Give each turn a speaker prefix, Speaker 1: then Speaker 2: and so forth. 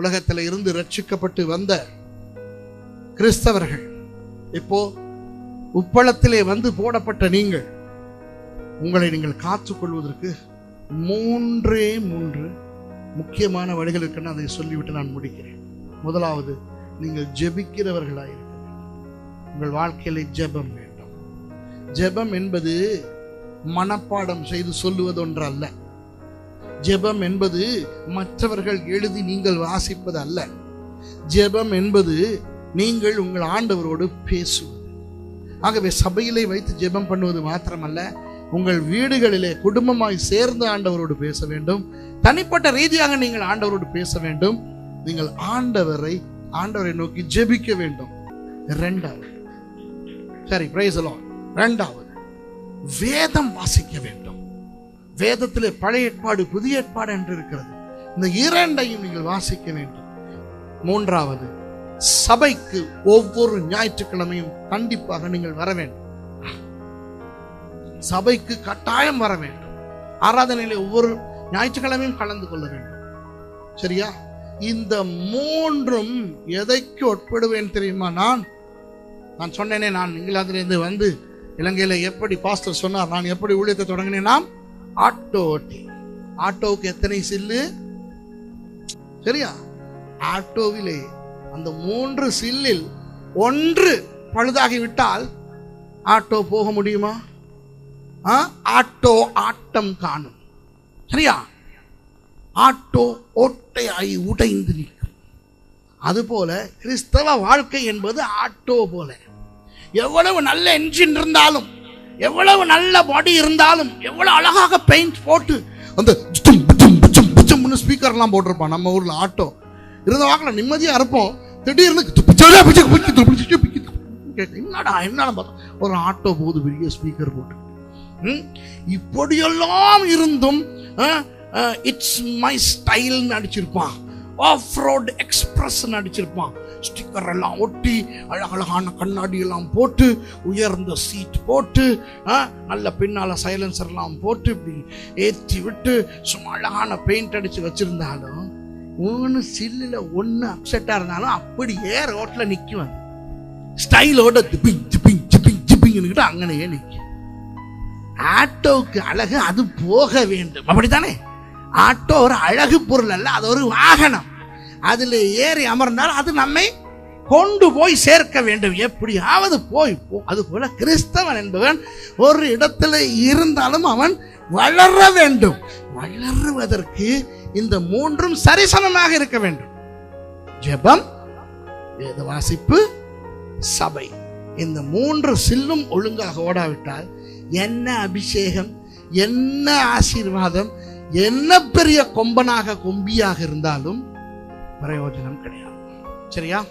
Speaker 1: உலகத்தில் இருந்து ரட்சிக்கப்பட்டு வந்த கிறிஸ்தவர்கள். இப்போ உப்பளத்திலே வந்து போடப்பட்ட நீங்கள் உங்களை நீங்கள் காத்துக்கொள்வதற்கு மூன்றே மூன்று முக்கியமான வழிகள் இருக்குன்னு அதை சொல்லிவிட்டு நான் முடிக்கிறேன். முதலாவது நீங்கள் ஜெபிக்கிறவர்களாக இருக்க உங்கள் வாழ்க்கையில ஜெபம் வேண்டும். ஜெபம் என்பது மனப்பாடம் செய்து சொல்லுவது அல்ல ஜெபம் என்பது மற்றவர்கள் எழுதி நீங்கள் வாசிப்பது அல்ல ஜெபம் என்பது நீங்கள் உங்கள் ஆண்டவரோடு பேசுவது. ஆகவே சபையிலே வைத்து ஜெபம் பண்ணுவது மாத்திரமல்ல உங்கள் வீடுகளிலே குடும்பமாய் சேர்ந்து ஆண்டவரோடு பேச வேண்டும். தனிப்பட்ட ரீதியாக நீங்கள் ஆண்டவரோடு பேச வேண்டும். நீங்கள் ஆண்டவரை ஆண்டவரை நோக்கி ஜெபிக்க வேண்டும். ரெண்டாவது சரி பிரைஸ் ரெண்டாவது வேதம் வாசிக்க வேண்டும். வேதத்திலே பழைய ஏற்பாடு புதிய ஏற்பாடு என்று இருக்கிறது இந்த இரண்டையும் நீங்கள் வாசிக்க வேண்டும். மூன்றாவது சபைக்கு ஒவ்வொரு ஞாயிற்றுக்கிழமையும் கண்டிப்பாக நீங்கள் வர வேண்டும். சபைக்கு கட்டாயம் வர வேண்டும். ஆராதனையில ஒவ்வொரு ஞாயிற்றுக்கிழமையும் கலந்து கொள்ள வேண்டும். சரியா? இந்த மூன்றும் எதைக்கு உட்படுவேன் தெரியுமா? நான் நான் சொன்னேனே நான் இங்கிலாந்திலிருந்து வந்து இலங்கையில எப்படி பாஸ்டர் சொன்னார் நான் எப்படி ஊழியத்தை தொடங்கினேன்னா ஆட்டோ ஓட்டி. ஆட்டோவுக்கு எத்தனை சில்லு? சரியா? ஆட்டோவிலே அந்த மூன்று சில்லில் ஒன்று பழுதாகி விட்டால் ஆட்டோ போக முடியுமா? ஆ? ஆட்டோ ஆட்டம் காணும். சரியா? ஆட்டோ ஓட்டையாகி உடைந்து நிற்கும். அதுபோல கிறிஸ்தவ வாழ்க்கை என்பது ஆட்டோ போல. எவ்வளவு நல்ல என்ஜின் இருந்தாலும் எவ்வளவு நல்ல பாடி இருந்தாலும் எவ்வளவு அழகாக பெயிண்ட் போட்டு அந்த ஜும் ஸ்பீக்கர்லாம் போட்டிருப்பான். நம்ம ஊர்ல ஆட்டோ இருந்த வாக்கில் நிம்மதியா இருப்போம். திடீர்னு பிச்சை என்னடா என்னடா பார்த்தோம் ஒரு ஆட்டோ போகுது பெரிய ஸ்பீக்கர் போட்டு. ம்? இப்படியெல்லாம் இருந்தும் இட்ஸ் மை ஸ்டைல்னு அடிச்சிருப்பான் ஆஃப் ரோடு எக்ஸ்பிரஸ்ன்னு அடிச்சிருப்பான். ஸ்டிக்கர் எல்லாம் ஒட்டி அழகழகான கண்ணாடி எல்லாம் போட்டு உயர்ந்த சீட் போட்டு ஆ, நல்ல பின்னால் சைலன்சர் எல்லாம் போட்டு இப்படி ஏற்றி விட்டு சும்மா அழகான பெயிண்ட் அடித்து வச்சுருந்தாலும் ஒன்று சில்லில் ஒன்று அப்செட்டாக இருந்தாலும் அப்படியே ரோட்டில் நிற்கும் ஸ்டைலோட திப்பிங் திப்பிங் திப்பிங் திப்பிங்னுக்கிட்டு அங்கனையே நிற்கும் ஆட்டோவுக்கு அழகு அது போக வேண்டும். அப்படித்தானே? ஆட்டோ ஒரு அழகு பொருள் அல்ல அது ஒரு வாகனம். அதில் ஏறி அமர்ந்தால் அது நம்மை கொண்டு போய் சேர்க்க வேண்டும். எப்படியாவது போய் போ- அது கிறிஸ்தவன் என்பவன் ஒரு இடத்துல இருந்தாலும் அவன் வளர வேண்டும். வளருவதற்கு இந்த மூன்றும் சரிசமமாக இருக்க வேண்டும். ஜெபம் வேத வாசிப்பு சபை. இந்த மூன்று சில்லும் ஒழுங்காக ஓடாவிட்டால் என்ன அபிஷேகம் என்ன ஆசீர்வாதம் என்ன பெரிய கொம்பனாக கொம்பியாக இருந்தாலும் பிரயோஜனம் கிடையாது. சரியா?